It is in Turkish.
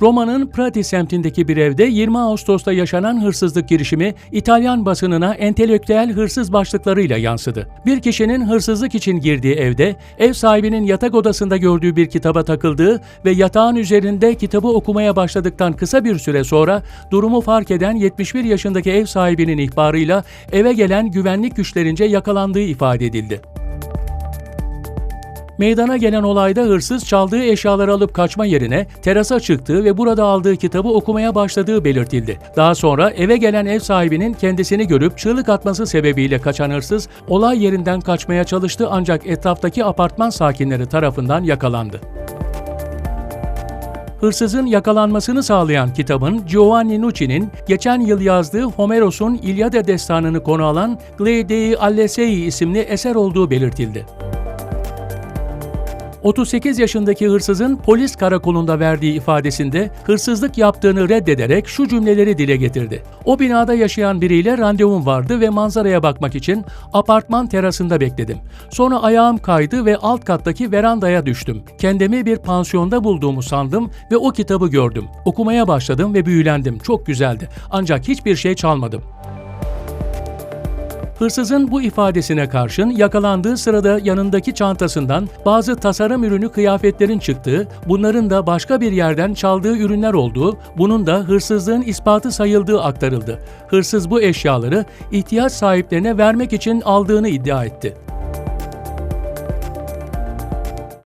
Roma'nın Prati semtindeki bir evde 20 Ağustos'ta yaşanan hırsızlık girişimi İtalyan basınına entelektüel hırsız başlıklarıyla yansıdı. Bir kişinin hırsızlık için girdiği evde ev sahibinin yatak odasında gördüğü bir kitaba takıldığı ve yatağın üzerinde kitabı okumaya başladıktan kısa bir süre sonra durumu fark eden 71 yaşındaki ev sahibinin ihbarıyla eve gelen güvenlik güçlerince yakalandığı ifade edildi. Meydana gelen olayda hırsız çaldığı eşyaları alıp kaçma yerine terasa çıktığı ve burada aldığı kitabı okumaya başladığı belirtildi. Daha sonra eve gelen ev sahibinin kendisini görüp çığlık atması sebebiyle kaçan hırsız olay yerinden kaçmaya çalıştı ancak etraftaki apartman sakinleri tarafından yakalandı. Hırsızın yakalanmasını sağlayan kitabın Giovanni Nucci'nin geçen yıl yazdığı Homeros'un İlyada destanını konu alan Glei Allesei isimli eser olduğu belirtildi. 38 yaşındaki hırsızın polis karakolunda verdiği ifadesinde hırsızlık yaptığını reddederek şu cümleleri dile getirdi. O binada yaşayan biriyle randevum vardı ve manzaraya bakmak için apartman terasında bekledim. Sonra ayağım kaydı ve alt kattaki verandaya düştüm. Kendimi bir pansiyonda bulduğumu sandım ve o kitabı gördüm. Okumaya başladım ve büyülendim. Çok güzeldi. Ancak hiçbir şey çalmadım. Hırsızın bu ifadesine karşın yakalandığı sırada yanındaki çantasından bazı tasarım ürünü kıyafetlerin çıktığı, bunların da başka bir yerden çaldığı ürünler olduğu, bunun da hırsızlığın ispatı sayıldığı aktarıldı. Hırsız bu eşyaları ihtiyaç sahiplerine vermek için aldığını iddia etti.